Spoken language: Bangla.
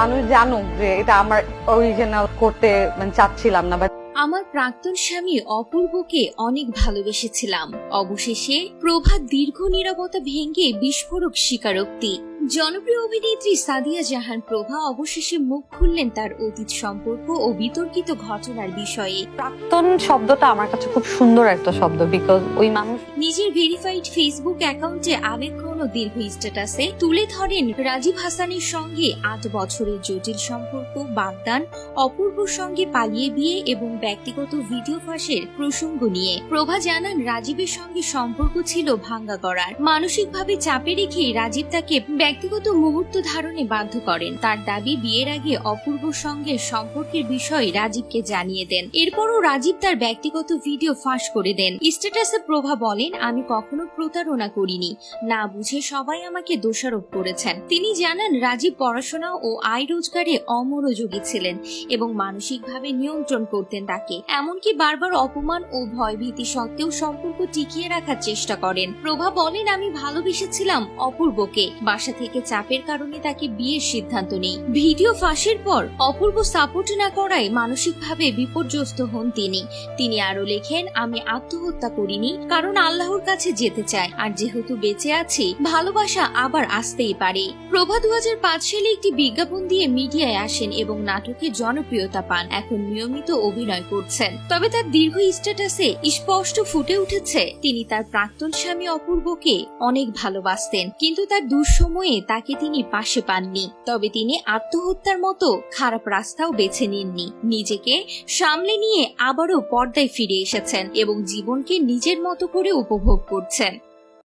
মানুষ জানুক যে এটা আমার অরিজিনাল করতে মানে চাচ্ছিলাম না বা আমার প্রাক্তন স্বামী অপূর্বকে অনেক ভালোবেসেছিলাম। অবশেষে প্রভা দীর্ঘ নীরবতা ভেঙে বিস্ফোরক স্বীকারোক্তি। জনপ্রিয় অভিনেত্রী সাদিয়া জাহান প্রভা অবশেষে মুখ খুললেন তার অতীত সম্পর্ক ও বিতর্কিত ঘটনার বিষয়ে। প্রাক্তন শব্দটা আমার কাছে খুব সুন্দর একটা শব্দ বিকজ ওই মানুষ নিজের ভেরিফাইড ফেসবুক অ্যাকাউন্টে আবেগঘন দীর্ঘ স্ট্যাটাসে তুলে ধরেন রাজীব হাসানের সঙ্গে আট বছরের জটিল সম্পর্ক, বাগদান, অপূর্বর সঙ্গে পালিয়ে বিয়ে এবং ব্যক্তিগত ভিডিও ফাঁসের প্রসঙ্গ নিয়ে। প্রভা জানান, রাজীবের সঙ্গে সম্পর্ক ছিল ভাঙ্গা গড়ার মানসিকভাবে চাপে রেখে রাজীব তাকে ব্যক্তিগত মুহূর্ত ধারণে বাধ্য করেন। তার দাবি, বিয়ের আগে অপূর্বর সঙ্গে সম্পর্কের বিষয় রাজীবকে জানিয়ে দেন। এরপরও রাজীব তার ব্যক্তিগত ভিডিও ফাঁস করে দেন। স্ট্যাটাসে প্রভা বলেন আমি কখনো প্রতারণা করিনি। না বুঝে সবাই আমাকে দোষারোপ করেছেন। তিনি জানান রাজীব পড়াশোনা ও আয় রোজগারে অমনোযোগী ছিলেন এবং মানসিকভাবে নিয়ন্ত্রণ করতেন তাকে। এমনকি বারবার অপমান ও ভয়ভীতি সত্ত্বেও সম্পর্ক টিকিয়ে রাখার চেষ্টা করেন। প্রভা বলেন, আমি ভালোবেসেছিলাম অপূর্বকে। বাসা থেকে চাপের কারণে তাকে বিয়ের সিদ্ধান্ত নেই। ভিডিও ফাঁসের পর অপূর্ব সাপোর্ট না করায় মানসিকভাবে বিপর্যস্ত হন তিনি। তিনি আরও লেখেন, আমি আত্মহত্যা করিনি, কারণ আল্লাহর কাছে যেতে চাই আর যেহেতু বেঁচে আছি, ভালোবাসা আবার আসতেই পারে। প্রভা দু হাজার পাঁচ সালে একটি বিজ্ঞাপন দিয়ে মিডিয়ায় আসেন এবং নাটকে জনপ্রিয়তা পান। এখন নিয়মিত অভিনয় করছেন। তবে তার দীর্ঘ স্ট্যাটাসে স্পষ্ট ফুটে উঠেছে, তিনি তার প্রাক্তন স্বামী অপূর্বকে অনেক ভালোবাসতেন। কিন্তু তার দুঃসময়ে তাকে তিনি পাশে পাননি। তবে তিনি আত্মহত্যার মতো খারাপ রাস্তাও বেছে নেননি। নিজেকে সামলে নিয়ে আবারও পর্দায় ফিরে এসেছেন এবং জীবনকে নিজের মতো করে উপভোগ করছেন।